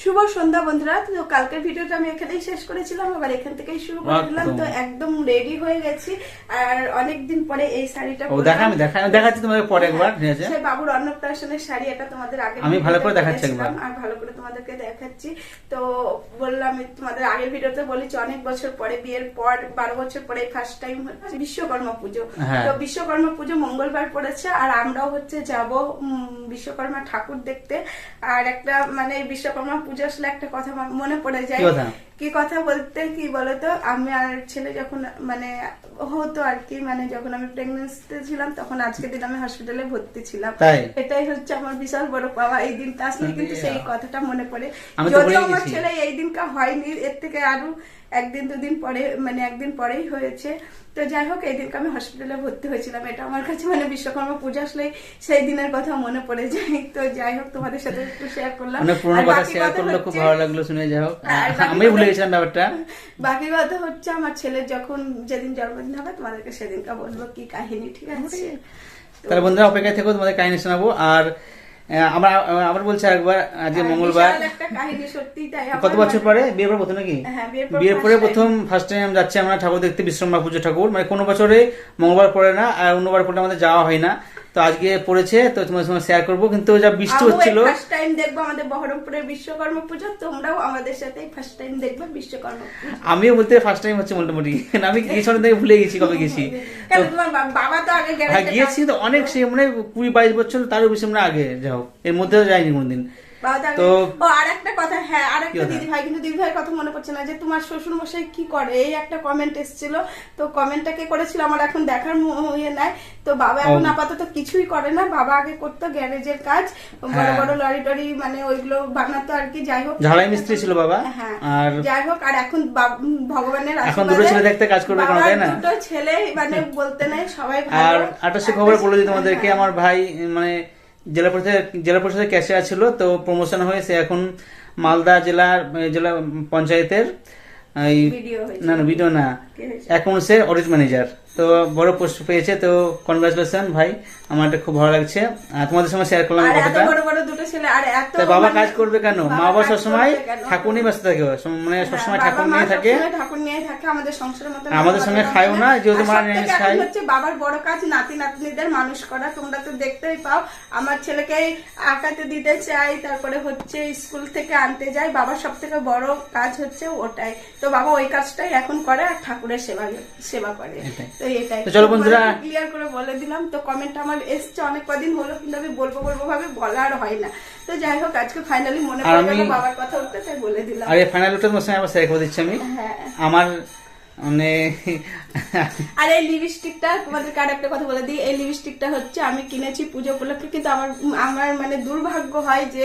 শুভ সন্ধ্যা বন্ধুরা। তো কালকের ভিডিওটা আমি এখানেই শেষ করেছিলাম। আবার এখান থেকেই শুরু করে দিলাম। তো একদম রেডি হয়ে গেছি। আর অনেকদিন পরে এই শাড়িটা ও দেখা আমি দেখা আমি দেখাচ্ছি তোমাকে পরে একবার ঠিক আছে? সে বাবুর অন্নপ্রাশনের শাড়ি এটা তোমাদের আগে আমি ভালো করে দেখাচ্ছি একবার। আর ভালো করে তোমাদেরকে দেখাচ্ছি। তো বললাম তোমাদের আগের ভিডিওতে বলেছি অনেক বছর পরে বিয়ের পর বারো বছর পরে ফার্স্ট টাইম হচ্ছে বিশ্বকর্মা পুজো। হ্যাঁ। তো বিশ্বকর্মা পুজো মঙ্গলবার পড়েছে। আর আমরাও হচ্ছে যাব বিশ্বকর্মা ঠাকুর দেখতে। আর একটা মানে বিশ্বকর্মা পুজো আসলে একটা কথা মনে পড়ে যায় কি কথা? বলতে কি বলতো? আমি আর ছেলে যখন মানে হতো আর কি মানে যখন আমি প্রেগনেন্সিতে ছিলাম তখন আজকে দিন আমি হসপিটালে ভর্তি ছিলাম। এটাই হচ্ছে আমার বিশাল বড় পাওয়া। এই দিনটা আসলে কিন্তু সেই কথাটা মনে পড়ে। যদিও আমার ছেলে এই দিনটা হয়নি এর থেকে আরও একদিন দুদিন পরে মানে একদিন পরেই হয়েছে। তো যাই হোক এই দিনকে আমি হসপিটালে ভর্তি হয়েছিলাম। এটা আমার কাছে মানে বিশ্বকর্মা পূজা আসলে সেই দিনের কথা মনে পড়ে যায়। তো যাই হোক তোমাদের সাথে একটু শেয়ার করলাম। অনেক পুরোনো কথা শেয়ার করলে খুব ভালো লাগল শুনে যাই হোক। আমি ভুলে ব্যাপারটা। বাকি কথা হচ্ছে আমার ছেলের যখন যেদিন জন্মদিন হবে তোমাদেরকে সেদিনকে বলব কি কাহিনী ঠিক আছে? তাহলে বন্ধুরা অপেক্ষায় থেকো তোমাদের কাহিনী শোনাবো। আর আমরা আবার বলছি একবার আজকে মঙ্গলবার। তাই আমার কত বছর মানে- পরে? বিয়ের পর প্রথম নাকি? হ্যাঁ, বিয়ের পর প্রথম ফার্স্ট টাইম যাচ্ছি আমরা ঠাকুর দেখতে বিশ্বকর্মা পুজো ঠাকুর। মানে কোনো বছরে মঙ্গলবার পড়ে না আর অন্যবার পড়লে আমাদের যাওয়া হয় না। তো আজকে পড়েছে তো তোমার সঙ্গে শেয়ার করব কিন্তু যা বৃষ্টি হচ্ছিল। ফার্স্ট টাইম দেখব আমাদের বহরমপুরের বিশ্বকর্মা পুজো তোমরাও আমাদের সাথে ফার্স্ট টাইম দেখবে বিশ্বকর্মা আমিও বলতে ফার্স্ট টাইম হচ্ছে মোটামুটি। আমি কিছু থেকে ভুলে গেছি কবে গেছি। বাবা তো আগে গেছি গিয়েছি তো অনেক সে মানে কুড়ি বাইশ বছর তারও বেশি আমরা আগে যাও এর মধ্যেও যাইনি কোনদিন। তো আর একটা কথা হ্যাঁ আর একটা দিদি ভাই কিন্তু দিদি ভাইয়ের কথা মনে পড়ছে না যে তোমার শ্বশুর মশাই কি করে? এই একটা কমেন্ট এসেছিল তো কমেন্টটা কে করেছিল? আমার এখন দেখার ইয়ে নাই। তো বাবা এখন আপাতত কিছুই করে না বাবা আগে করতো গ্যারেজের কাজ বড় হ্যাঁ। বড় লরি টরি মানে ওইগুলো বানাতো আর কি যাই হোক। ঝালাই মিস্ত্রি ছিল বাবা হ্যাঁ আর যাই হোক আর এখন ভগবানের এখন দুটো ছেলে দেখতে কাজ করবে কেন, তাই না? দুটো ছেলে মানে বলতে নাই সবাই আর একটা খবর বলে দিই তোমাদেরকে হ্যাঁ। আমার ভাই মানে জেলা পরিষদের জেলা পরিষদের ক্যাশিয়ার ছিল তো প্রমোশন হয়ে সে এখন মালদা জেলার জেলা পঞ্চায়েতের ভিডিও না না ভিডিও না। অ্যাকাউন্টস এর অ্যাকাউন্টসের অডিট ম্যানেজার তো বড় পোস্ট পেয়েছে তো কনগ্রাচুলেশন ভাই আমার এটা খুব ভালো লাগছে। আর তোমাদের সঙ্গে শেয়ার করলাম কথাটা। এত তাই বাবা মানে- কাজ করবে কেন? মা বাবা সবসময় ঠাকুর নিয়ে ব্যস্ত থাকে মানে সবসময় হ্যাঁ, ঠাকুর নিয়ে থাকে। ঠাকুর নিয়ে থাকে আমাদের সংসারের মতো আমাদের সঙ্গে খায়ও না, যেহেতু মা নিরামিষ খায়। হচ্ছে বাবার বড় কাজ নাতি নাতনিদের মানুষ করা তোমরা তো দেখতেই পাও। আমার ছেলেকে আঁকাতে দিতে চাই তারপরে হচ্ছে স্কুল থেকে আনতে যাই। বাবার সব থেকে বড় কাজ হচ্ছে ওটাই। তো বাবা ওই কাজটাই এখন করে আর ঠাকুরের সেবা সেবা করে। তো এটাই। চলো বন্ধুরা। ক্লিয়ার করে বলে দিলাম তো কমেন্ট আমার এসছে অনেক কদিন হলো কিন্তু আমি বলব বলব ভাবে বলা আর হয় না। তো যাই হোক আজকে ফাইনালি মনে পড়ে গেল বাবার কথা উঠতে তাই বলে দিলাম। আরে ফাইনাল উঠতে মশাই আবার শেয়ার করে দিচ্ছি আমি। হ্যাঁ। আমার মানে আর এই লিপস্টিকটা তোমাদেরকে আর একটা কথা বলে দিই। এই লিপস্টিকটা হচ্ছে আমি কিনেছি পুজো উপলক্ষে কিন্তু আমার আমার মানে দুর্ভাগ্য হয় যে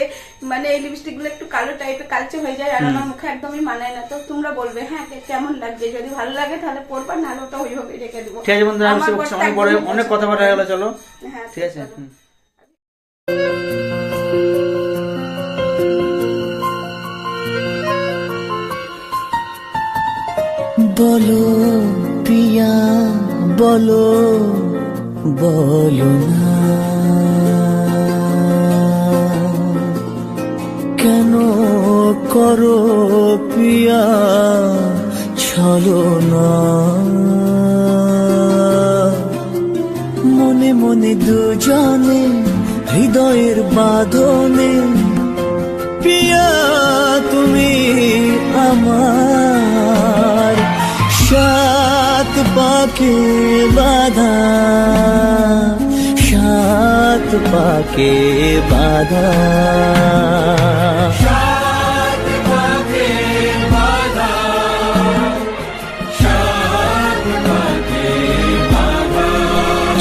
মানে এই লিপস্টিকগুলো একটু কালো টাইপের কালচে হয়ে যায় আর আমার মুখে একদমই মানায় না। তো তোমরা বলবে হ্যাঁ কেমন লাগছে? যদি ভালো লাগে তাহলে পরবা নাহলে ওটা ওইভাবে রেখে দেবো। ঠিক আছে বন্ধুরা অনেক বড় অনেক কথা বলা গেল চলো। হ্যাঁ ঠিক আছে বলো পিয়া, বলো বলো না। কেন করো পিয়া, ছলো না। মনে মনে দুজনে হৃদয়ের বাঁধনে, পিয়া তুমি আমার সাত পাকে বাধা সাত পাকে বাধা।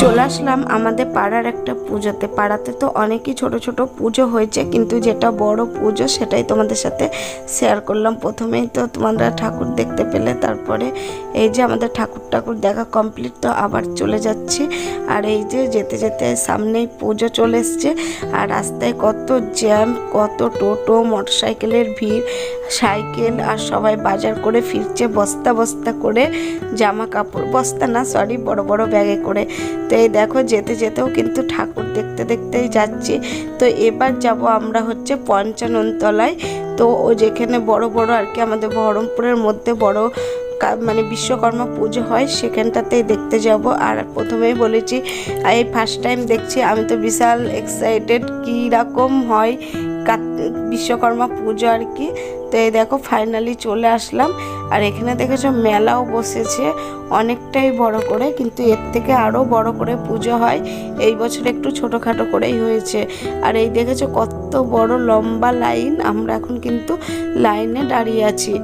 চলে আসলাম আমাদের পাড়ার একটা পুজোতে। পাড়াতে তো অনেকই ছোট ছোট পুজো হয়েছে, কিন্তু যেটা বড় পুজো সেটাই তোমাদের সাথে শেয়ার করলাম। প্রথমেই তো তোমরা ঠাকুর দেখতে পেলে, তারপরে এই যে আমাদের ঠাকুর ঠাকুর দেখা কমপ্লিট তো আবার চলে যাচ্ছি। আর এই যে যেতে যেতে সামনেই পুজো চলে এসছে। আর রাস্তায় কত জ্যাম কত টোটো মোটরসাইকেলের ভিড়। সাইকেল আর সবাই বাজার করে ফিরছে, বস্তা বস্তা করে জামা কাপড়, বস্তা না সরি বড় বড় ব্যাগে করে। তো এই দেখো, যেতে যেতেও কিন্তু ঠাকুর দেখতে দেখতেই যাচ্ছি। তো এবার যাব আমরা হচ্ছে পঞ্চাননতলায়। তো ও যেখানে বড় বড় আর কি আমাদের বহরমপুরের মধ্যে বড় মানে বিশ্বকর্মা পুজো হয়, সেখানটাতেই দেখতে যাব। আর প্রথমেই বলেছি, এই ফার্স্ট টাইম দেখছি, আমি তো বিশাল এক্সাইটেড কী রকম হয় কাত- বিশ্বকর্মা পুজো আর কি। তো এই দেখো ফাইনালি চলে আসলাম। আর এখানে দেখেছ, মেলাও বসেছে। অনেকটাই বড় করে, কিন্তু এর থেকে আরও বড় করে পুজো হয়। এই বছর একটু ছোটোখাটো করেই হয়েছে। আর এই দেখেছ, কত বড় লম্বা লাইন। আমরা এখন কিন্তু লাইনে দাঁড়িয়ে আছি।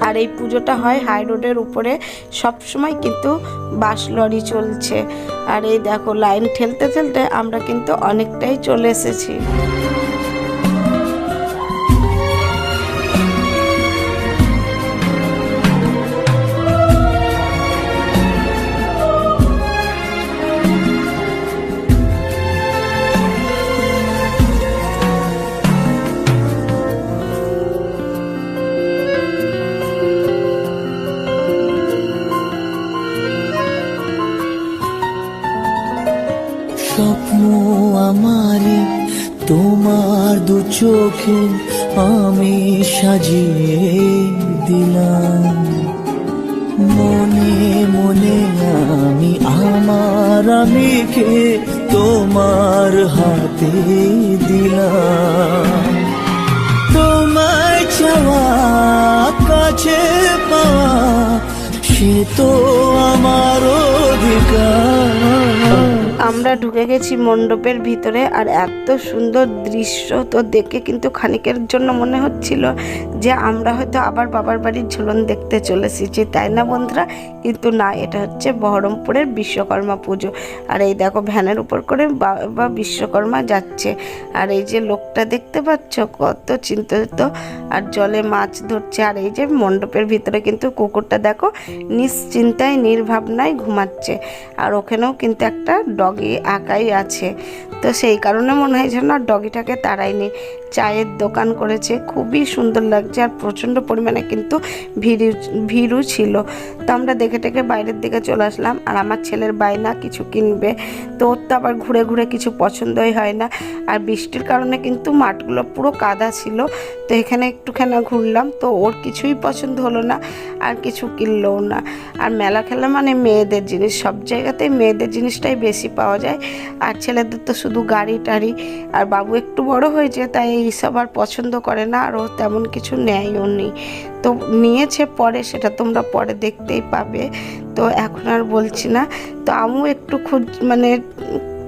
আর এই পুজোটা হয় হাই রোডের উপরে। সব সময় কিন্তু বাস লরি চলছে। আর এই দেখো, লাইন ঠেলতে ঠেলতে আমরা কিন্তু অনেকটাই চলে এসেছি। স্বপ্ন আমারে, তোমার দু চোখে আমি সাজিয়ে দিলাম। মনে মনে আমি, আমার আমিকে তোমার হাতে দিলাম। তোমার চাওয়া কাছে পাওয়া, সে তো আমার আমরা ঢুকে গেছি মণ্ডপের ভিতরে আর এত সুন্দর দৃশ্য তো দেখে কিন্তু খানিকের জন্য মনে হচ্ছিল যে আমরা হয়তো আবার বাবার বাড়ির ঝুলন দেখতে চলে এসেছি তাই না বন্ধুরা? কিন্তু না, এটা হচ্ছে বহরমপুরের বিশ্বকর্মা পুজো। আর এই দেখো, ভ্যানের উপর করে বাবা বিশ্বকর্মা যাচ্ছে। আর এই যে লোকটা দেখতে পাচ্ছ, কত চিন্তিত। আর জলে মাছ ধরছে। আর এই যে মণ্ডপের ভিতরে কিন্তু কুকুরটা দেখো, নিশ্চিন্তায়, নির্ভাবনায় ঘুমাচ্ছে। আর ওখানেও কিন্তু একটা ডগি আঁকাই আছে। তো সেই কারণে মনে হয় যেন ডগিটাকে তাড়ায়নি। চায়ের দোকান করেছে, খুবই সুন্দর লাগছে আর প্রচণ্ড পরিমাণে কিন্তু ভিড়, ভিড়ও ছিল। তো আমরা দেখে টেকে বাইরের দিকে চলে আসলাম আর আমার ছেলের বায়না কিছু কিনবে। তো ওর তো আবার ঘুরে ঘুরে কিছু পছন্দই হয় না। আর বৃষ্টির কারণে কিন্তু মাঠগুলো পুরো কাদা ছিল। তো এখানে একটুখানি ঘুরলাম, তো ওর কিছুই পছন্দ হলো না আর কিছু কিনলোও না। আর মেলা খেলা মানে মেয়েদের জিনিস, সব জায়গাতেই মেয়েদের জিনিসটাই বেশি পাওয়া যায়। আর ছেলেদের তো শুধু গাড়ি টাড়ি। আর বাবু একটু বড় হয়েছে, তাই এইসব আর পছন্দ করে না, আর ও তেমন কিছু নেয়ও নি। তো নিয়েছে পরে, সেটা তোমরা পরে দেখতেই পাবে। তো এখন আর বলছি না। তো আমিও একটু খুঁজ মানে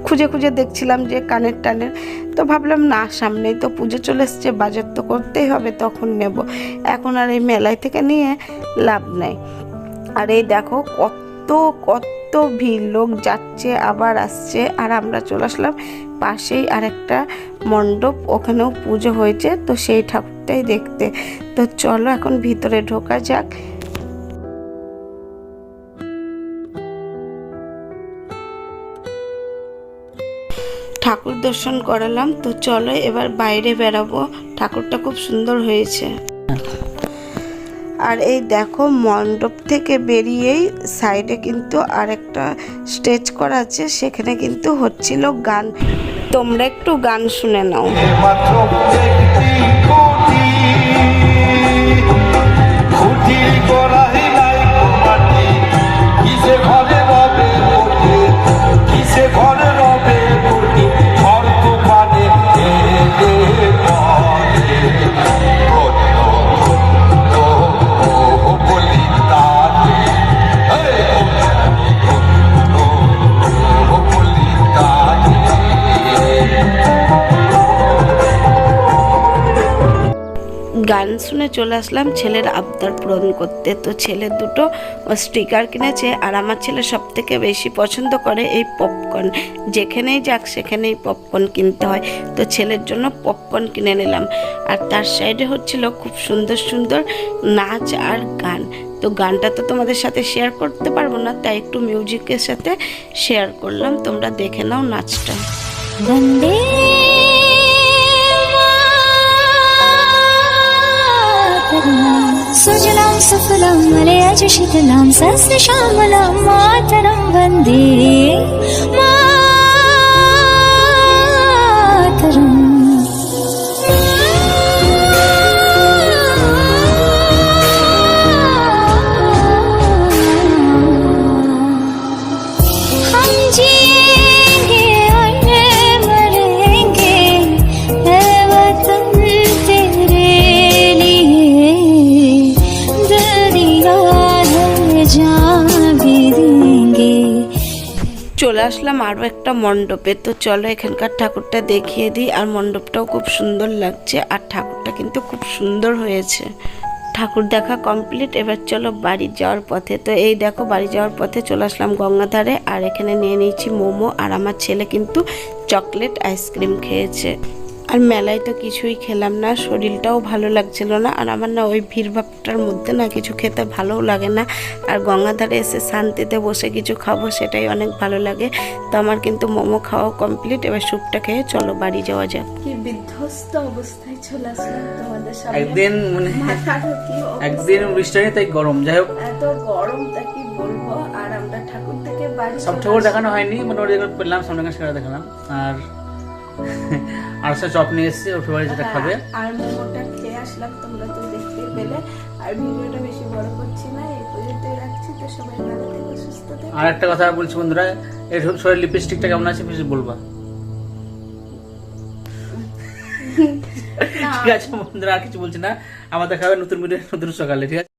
খুঁজে খুঁজে দেখছিলাম যে কানের টানের। তো ভাবলাম, না, সামনেই তো পুজো চলে এসছে, বাজার তো করতেই হবে, তখন নেব। এখন আর এই মেলায় থেকে নিয়ে লাভ নেই। আর এই দেখো, কত কত ভিড়, লোক যাচ্ছে, আবার আসছে, আর আমরা চলে আসলাম পাশেই আরেকটা মণ্ডপ, ওখানেও পুজো হয়েছে, তো সেই ঠাকুরটাই দেখতে। তো চলো এখন ভিতরে ঢোকা যাক। ঠাকুর দর্শন করালাম, তো চলো এবার বাইরে বেরাবো। ঠাকুরটা খুব সুন্দর হয়েছে। আর এই দেখো মণ্ডপ থেকে বেরিয়েই সাইডে কিন্তু আরেকটা স্টেজ করা আছে, সেখানে কিন্তু হচ্ছিল গান। তোমরা একটু গান শুনে নাও। শুনে চলে আসলাম ছেলের আবদার পূরণ করতে। তো ছেলে দুটো স্টিকার কিনেছে আর আমার ছেলে সব থেকে বেশি পছন্দ করে এই পপকর্ন। যেখানেই যাক সেখানেই পপকর্ন কিনতে হয়। তো ছেলের জন্য পপকর্ন কিনে নিলাম। আর তার সাইডে হচ্ছিল খুব সুন্দর সুন্দর নাচ আর গান। তো গানটা তো তোমাদের সাথে শেয়ার করতে পারব না, তাই একটু মিউজিকের সাথে শেয়ার করলাম। তোমরা দেখে নাও নাচটা। বন্দে सुजलां सुफलां मलयज शीतलां सस्य श्यामलां मातरं वन्दे। मातरम् আসলাম আরও একটা মণ্ডপে। তো চলো এখানকার ঠাকুরটা দেখিয়ে দিই, আর মণ্ডপটাও খুব সুন্দর লাগছে, আর ঠাকুরটা কিন্তু খুব সুন্দর হয়েছে। ঠাকুর দেখা কমপ্লিট এবার চলো বাড়ি যাওয়ার পথে। তো এই দেখো, বাড়ি যাওয়ার পথে চলে আসলাম গঙ্গাধারে, আর এখানে নিয়ে নিয়েছি মোমো, আর আমার ছেলে কিন্তু চকলেট আইসক্রিম খেয়েছে। আর মেলায় তো কিছুই খেলাম না শরীরটাও ভালো লাগছিল না আর আমার না ওই ভিড়ভাবটার মধ্যে না কিছু খেতে ভালোও লাগে না আর গঙ্গাধারে এসে শান্তিতে বসে কিছু খাব সেটাই অনেক ভালো লাগে তো আমার কিন্তু মোমো খাওয়া কমপ্লিট এবার স্যুপটা খেয়ে চলো বাড়ি যাওয়া যাক। কি বিধ্বস্ত অবস্থায় চলে আসলাম তোমাদের একদিন মানে কি একদিন বৃষ্টি তাই গরম যাই হোক। এত গরম তা কি বলব? আর আমরা ঠাকুর থেকে বাড়ি সব ঠাকুর দেখানো হয়নি মোটামুটি যেগুলো পেলাম সামনে কাছে দেখালাম। আর আর সে চপ নিয়ে এসেছি ওর ফেভারিট যেটা খাবে। আর মোমোটা খেয়ে আসলাম তোমরা তো দেখতে পেলে। আর ভিডিওটা বেশি বড় করছি না এই পর্যন্তই রাখছি তো সবাই ভালো থেকো সুস্থ থেকো। আর একটা কথা বলছি বন্ধুরা এর শরীর লিপস্টিকটা কেমন আছে কিছু বলবা। ঠিক আছে বন্ধুরা আর কিছু বলছি না। আমাদের খাবে নতুন ভিডিও নতুন সকালে ঠিক আছে?